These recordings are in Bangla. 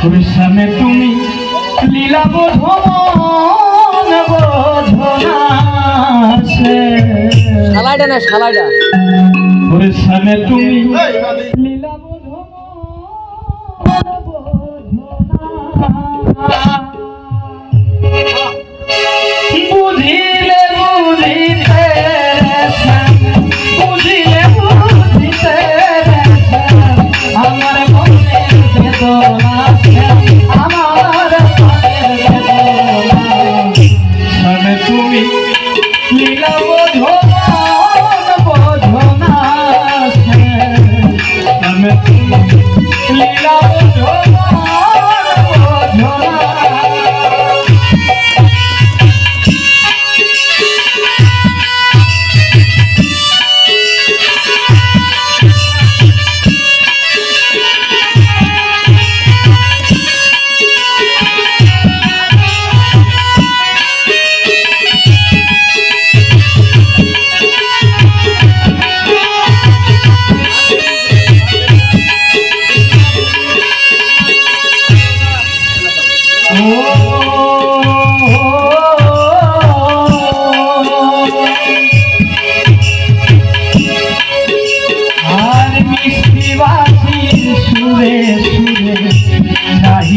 ঠাকুরের সামনে তুমি লীলা শালাইডা না শালাইডা। ঠাকুরের সামনে তুমি লীলা বোধ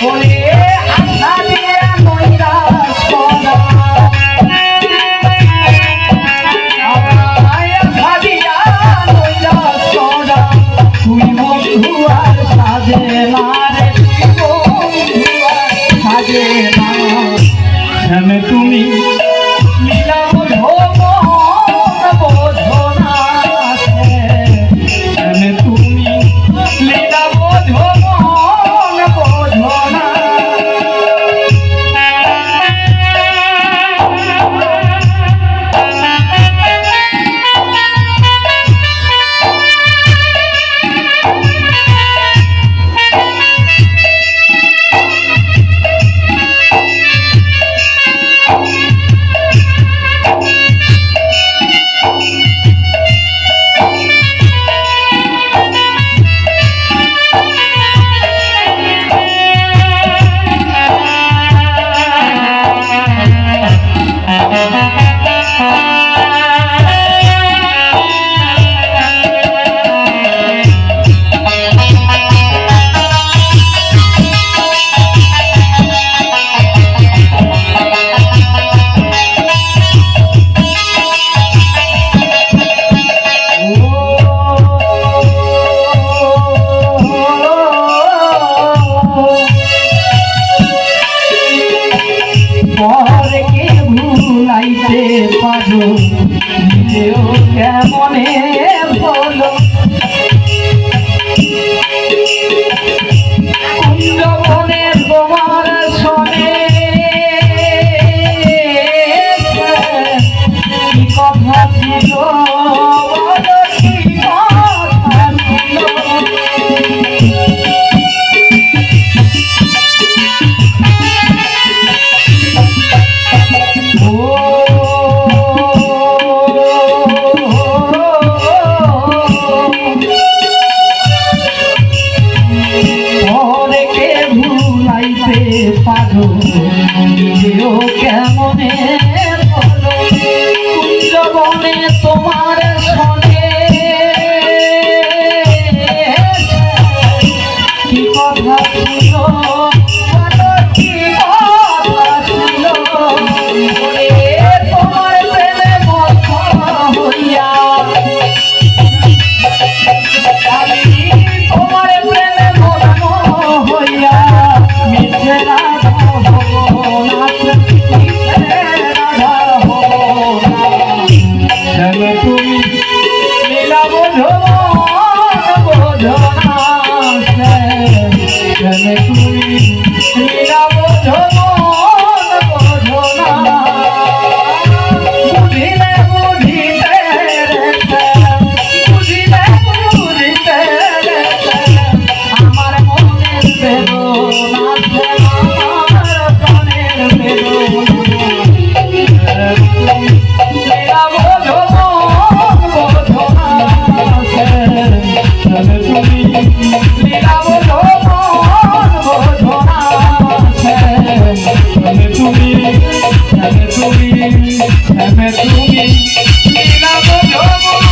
我。পাইতে পারো কেমনে বলো separou. Me deu the a morrer. you know দেবী তুমি লীলা বোঝো